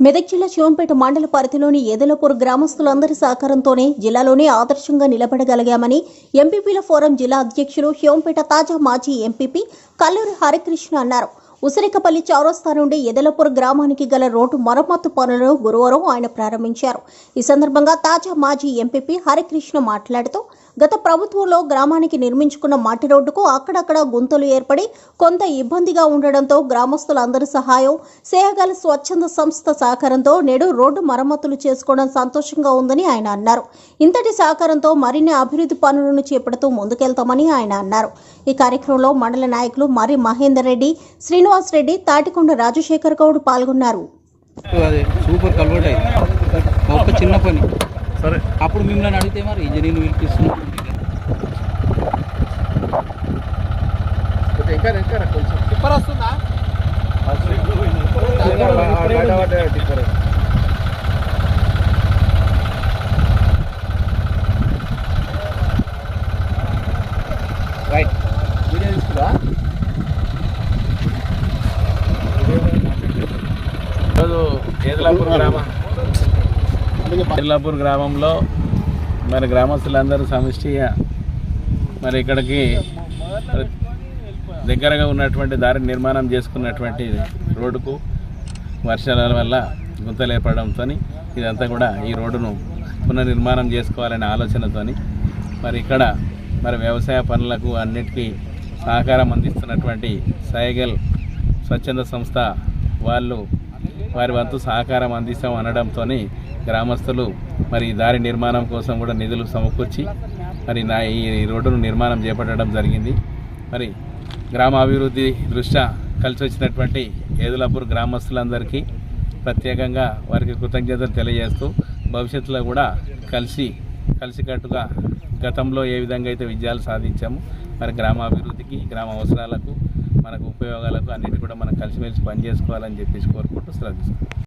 మెదక్ జిల్లా శివంపేట మండల పరిధిలోని ఎదలపూర్ గ్రామస్తులందరి సహకారంతోనే జిల్లాలోనే ఆదర్శంగా నిలబడగలిగామని ఎంపీపీల ఫోరం జిల్లా అధ్యక్షులు శివంపేట తాజా మాజీ ఎంపీపీ కల్లూరి హరికృష్ణ అన్నారు. ఉసిరికపల్లి చౌరస్తా నుండి ఎదలపూర్ గ్రామానికి గల రోడ్డు మరమ్మతు పనులను గురువారం ఆయన ప్రారంభించారు. ఈ సందర్భంగా తాజా మాజీ ఎంపీపీ హరికృష్ణ మాట్లాడుతూ గత ప్రభుత్వంలో గ్రామానికి నిర్మించుకున్న మట్టి రోడ్డుకు అక్కడక్కడ గుంతలు ఏర్పడి కొంత ఇబ్బందిగా ఉండడంతో గ్రామస్తులందరి సహాయం సేయగల స్వచ్ఛంద సంస్థ సహకారంతో నేడు రోడ్డు మరమ్మతులు చేసుకోవడం సంతోషంగా ఉందని ఆయన అన్నారు. ఇంతటి సహకారంతో మరిన్ని అభివృద్ధి పనులను చేపడుతూ ముందుకెళ్తామని ఆయన అన్నారు. ఈ కార్యక్రమంలో మండల నాయకులు మరి మహేందర్ రెడ్డి శ్రీనివాస్ రెడ్డి తాటికొండ రాజశేఖర్ గౌడ్ పాల్గొన్నారు. అది సూపర్ కల్వర్ట్ అయింది. ఒక చిన్న పని. సరే. అప్పుడు మిమ్మల్ని అడిగితే మరి ఇంజనీర్లు పిలిపిస్తున్నాం రైట్ వీడియో తీసుకురా. గ్రామం. ఏదలాపూర్ గ్రామంలో మరి గ్రామస్తులందరూ సమిష్టిగా మరి ఇక్కడికి దగ్గరగా ఉన్నటువంటి దారి నిర్మాణం చేసుకున్నటువంటి రోడ్డుకు వర్షాల వల్ల గుంతలు ఏర్పడంతో ఇదంతా కూడా ఈ రోడ్డును పునర్నిర్మాణం చేసుకోవాలనే ఆలోచనతోని మరి ఇక్కడ మరి వ్యవసాయ పనులకు అన్నిటికీ సహకారం అందిస్తున్నటువంటి సైగల్ స్వచ్ఛంద సంస్థ వాళ్ళు వారి వంతు సహకారం అందిస్తాం అనడంతో గ్రామస్తులు మరి దారి నిర్మాణం కోసం కూడా నిధులు సమకూర్చి మరి నా ఈ రోడ్డును నిర్మాణం చేపట్టడం జరిగింది. మరి గ్రామ అభివృద్ధి దృష్ట్యా కలిసి వచ్చినటువంటి ఏదులాపూర్ గ్రామస్తులందరికీ ప్రత్యేకంగా వారికి కృతజ్ఞతలు తెలియజేస్తూ భవిష్యత్తులో కూడా కలిసి కలిసికట్టుగా గతంలో ఏ విధంగా అయితే విజయాలు సాధించాము మరి గ్రామ అభివృద్ధికి గ్రామ అవసరాలకు మనకు ఉపయోగాలకు అన్నిటి కూడా మనం కలిసిమెలిసి పనిచేసుకోవాలని చెప్పేసి కోరుకుంటూ శ్రద్ధిస్తాం